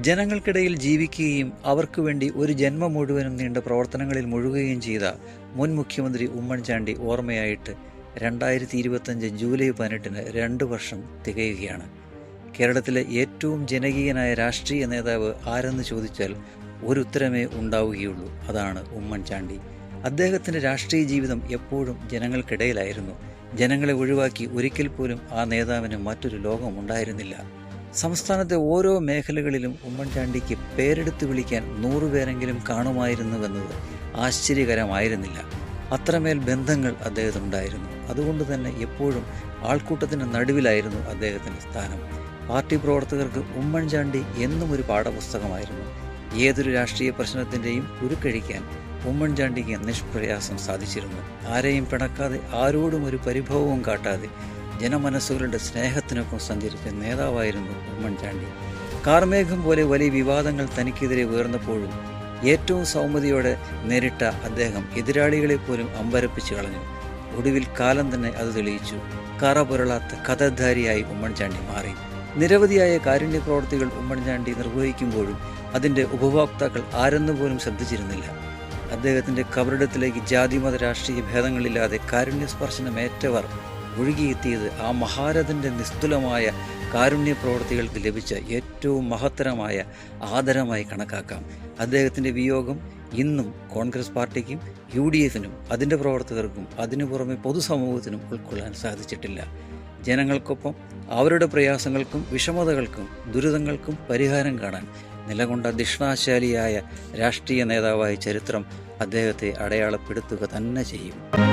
ജനങ്ങൾക്കിടയിൽ ജീവിക്കുകയും അവർക്ക് വേണ്ടി ഒരു ജന്മം മുഴുവനും നീണ്ട പ്രവർത്തനങ്ങളിൽ മുഴുകുകയും ചെയ്ത മുൻ മുഖ്യമന്ത്രി ഉമ്മൻചാണ്ടി ഓർമ്മയായിട്ട് രണ്ടായിരത്തി ഇരുപത്തഞ്ച് ജൂലൈ പതിനെട്ടിന് രണ്ട് വർഷം തികയുകയാണ്. കേരളത്തിലെ ഏറ്റവും ജനകീയനായ രാഷ്ട്രീയ നേതാവ് ആരെന്ന് ചോദിച്ചാൽ ഒരു ഉത്തരമേ ഉണ്ടാവുകയുള്ളൂ. അതാണ് ഉമ്മൻചാണ്ടി. അദ്ദേഹത്തിന്റെ രാഷ്ട്രീയ ജീവിതം എപ്പോഴും ജനങ്ങൾക്കിടയിലായിരുന്നു. ജനങ്ങളെ ഒഴിവാക്കി ഒരിക്കൽ പോലും ആ നേതാവിന് മറ്റൊരു ലോകം ഉണ്ടായിരുന്നില്ല സംസ്ഥാനത്തെ ഓരോ മേഖലകളിലും ഉമ്മൻചാണ്ടിക്ക് പേരെടുത്ത് വിളിക്കാൻ നൂറുപേരെങ്കിലും കാണുമായിരുന്നുവെന്നത് ആശ്ചര്യകരമായിരുന്നില്ല. അത്രമേൽ ബന്ധങ്ങൾ അദ്ദേഹത്തിനുണ്ടായിരുന്നു. അതുകൊണ്ട് തന്നെ എപ്പോഴും ആൾക്കൂട്ടത്തിന് നടുവിലായിരുന്നു അദ്ദേഹത്തിന്റെ സ്ഥാനം. പാർട്ടി പ്രവർത്തകർക്ക് ഉമ്മൻചാണ്ടി എന്നും ഒരു പാഠപുസ്തകമായിരുന്നു. ഏതൊരു രാഷ്ട്രീയ പ്രശ്നത്തിന്റെയും ഉരുക്കഴിക്കാൻ ഉമ്മൻചാണ്ടിക്ക് നിഷ്പ്രയാസം സാധിച്ചിരുന്നു. ആരെയും പിണക്കാതെ ആരോടും ഒരു പരിഭവവും കാട്ടാതെ ജനമനസ്സുകളുടെ സ്നേഹത്തിനൊപ്പം സഞ്ചരിച്ച നേതാവായിരുന്നു ഉമ്മൻചാണ്ടി. കാർമേഘം പോലെ വലിയ വിവാദങ്ങൾ തനിക്കെതിരെ ഉയർന്നപ്പോഴും ഏറ്റവും സൗമ്യതയോടെ നേരിട്ട അദ്ദേഹം എതിരാളികളെ പോലും അമ്പരപ്പിച്ചു കളഞ്ഞു. ഒടുവിൽ കാലം തന്നെ അത് തെളിയിച്ചു. കറ പുരളാത്ത കഥധാരിയായി ഉമ്മൻചാണ്ടി മാറി. നിരവധിയായ കാരുണ്യ പ്രവർത്തികൾ ഉമ്മൻചാണ്ടി നിർവഹിക്കുമ്പോഴും അതിന്റെ ഉപഭോക്താക്കൾ ആരെന്നുപോലും ശ്രദ്ധിച്ചിരുന്നില്ല. അദ്ദേഹത്തിന്റെ കബറിടത്തിലേക്ക് ജാതിമത രാഷ്ട്രീയ ഭേദങ്ങളില്ലാതെ കാരുണ്യ സ്പർശനമേറ്റവർ ഒഴുകിയെത്തിയത് ആ മഹാരഥന്റെ നിസ്തുലമായ കാരുണ്യ പ്രവർത്തികൾക്ക് ലഭിച്ച ഏറ്റവും മഹത്തരമായ ആദരമായി കണക്കാക്കാം. അദ്ദേഹത്തിന്റെ വിയോഗം ഇന്നും കോൺഗ്രസ് പാർട്ടിക്കും യു ഡി എഫിനും അതിന്റെ പ്രവർത്തകർക്കും അതിനു പുറമെ പൊതുസമൂഹത്തിനും ഉൾക്കൊള്ളാൻ സാധിച്ചിട്ടില്ല. ജനങ്ങൾക്കൊപ്പം അവരുടെ പ്രയാസങ്ങൾക്കും വിഷമതകൾക്കും ദുരിതങ്ങൾക്കും പരിഹാരം കാണാൻ നിലകൊണ്ട ദിഷ്ണാശാലിയായ രാഷ്ട്രീയ നേതാവായ ചരിത്രം അദ്ദേഹത്തെ അടയാളപ്പെടുത്തുക തന്നെ ചെയ്യും.